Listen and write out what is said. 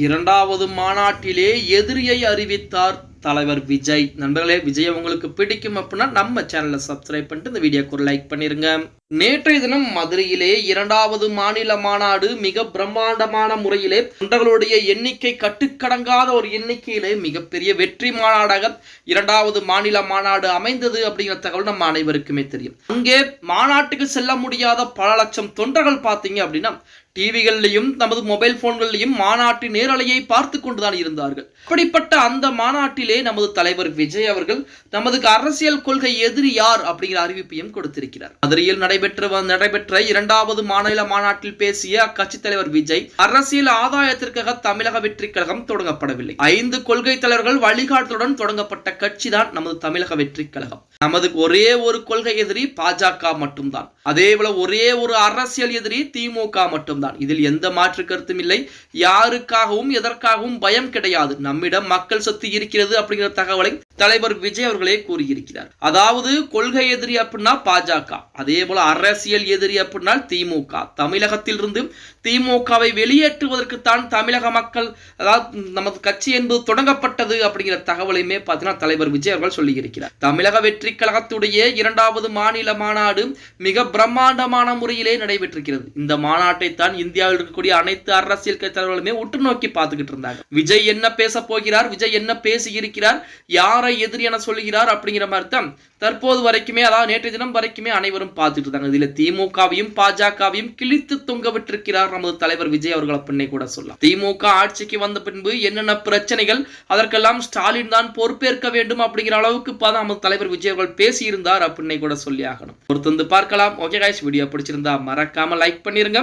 இரண்டாவது மாநாட்டிலே எதிரியை அறிவித்தார் தலைவர் விஜய். நண்பர்களே விஜய் உங்களுக்கு பிடிக்கும் அப்படின்னா நம்ம சேனலை சப்ஸ்கிரைப் பண்ணிட்டு இந்த வீடியோக்கு ஒரு லைக் பண்ணிருங்க. நேற்றைய தினம் மதுரையிலே இரண்டாவது மாநில மாநாடு மிக பிரம்மாண்டமான முறையிலே தொண்டர்களுடைய எண்ணிக்கை கட்டுக்கடங்காத ஒரு எண்ணிக்கையிலே மிகப்பெரிய வெற்றி மாநாடாக இரண்டாவது மாநில மாநாடு அமைந்தது அப்படிங்கிற தகவல் நம்ம அனைவருக்குமே தெரியும். அங்கே மாநாட்டுக்கு செல்ல முடியாத பல லட்சம் தொண்டர்கள் பார்த்தீங்க அப்படின்னா டிவிகள்லையும் நமது மொபைல் போன்களிலையும் மாநாட்டு நேரலையை பார்த்து கொண்டுதான் இருந்தார்கள். அப்படிப்பட்ட அந்த மாநாட்டிலே நமது தலைவர் விஜய் அவர்கள் நமது அரசியல் கொள்கை எதிரி யார் அப்படிங்கிற அறிவிப்பையும் கொடுத்திருக்கிறார். மதுரையில் நடைபெற்ற நடைபெற்ற இரண்டாவது மாநில மாநாட்டில் பேசிய அக்கட்சி தலைவர் விஜய் அரசியல் ஆதாயத்திற்காக தமிழக வெற்றி கழகம் தொடங்கப்படவில்லை. ஐந்து கொள்கை தலைவர்கள் வழிகாட்டுடன் தொடங்கப்பட்ட கட்சி தான் நமது தமிழக வெற்றி கழகம். நமது ஒரே ஒரு கொள்கை எதிரி பாஜக மட்டும்தான். அதே போல ஒரே ஒரு அரசியல் எதிரி திமுக மட்டும்தான் இதில் எந்த மாற்று கருத்தும் இல்லை. யாருக்காகவும் எதற்காகவும் பயம் கிடையாது. நம்மிடம் மக்கள் சொத்து இருக்கிறது அப்படிங்கிற தகவலை தலைவர் விஜய் அவர்களே கூறியிருக்கிறார். அதாவது கொள்கை எதிரி அப்படின்னா பாஜக அதே போல அரசியல் எதிரி அப்படின்னா திமுக. தமிழகத்தில் இருந்து திமுகவை வெளியேற்றுவதற்குத்தான் தமிழக மக்கள் அதாவது நமது கட்சி என்பது தொடங்கப்பட்டது அப்படிங்கிற தகவலையுமே பார்த்தீங்கன்னா தலைவர் விஜய் அவர்கள் சொல்லியிருக்கிறார். தமிழக வெற்றி கழகத்துடைய இரண்டாவது மாநில மாநாடு மிக பிரம்மாண்டமான முறையிலே நடைபெற்றிருக்கிறது. இந்த மாநாட்டை தான் இந்தியாவில் இருக்கக்கூடிய அனைத்து அரசியல் கட்சி தலைவர்களுமே உற்று நோக்கி பார்த்துக்கிட்டு இருந்தாங்க. விஜய் என்ன பேச போகிறார்? விஜய் என்ன பேசியிருக்கிறார்? யாரை எதிரி என சொல்லுகிறார் அப்படிங்கிற மாதிரி தான் தற்போது வரைக்குமே அதாவது நேற்றைய தினம் வரைக்குமே அனைவரும் பார்த்துட்டு இருந்தாங்க இதுல திமுகவையும் பாஜகவையும் கிழித்து தொங்க விட்டிருக்கிறார் நமது தலைவர் விஜய் அவர்கள் அப்படின்னே கூட சொல்லலாம். திமுக ஆட்சிக்கு வந்த பின்பு என்னென்ன பிரச்சனைகள் அதற்கெல்லாம் ஸ்டாலின் தான் பொறுப்பேற்க வேண்டும் அப்படிங்கிற அளவுக்கு பார்த்தா நமது தலைவர் விஜய் அவர்கள் பேசியிருந்தார் அப்படின்னே கூட சொல்லி ஆகணும். பொறுத்து வந்து பார்க்கலாம். ஓகே காய்ஸ் வீடியோ பிடிச்சிருந்தா மறக்காம லைக் பண்ணிருங்க.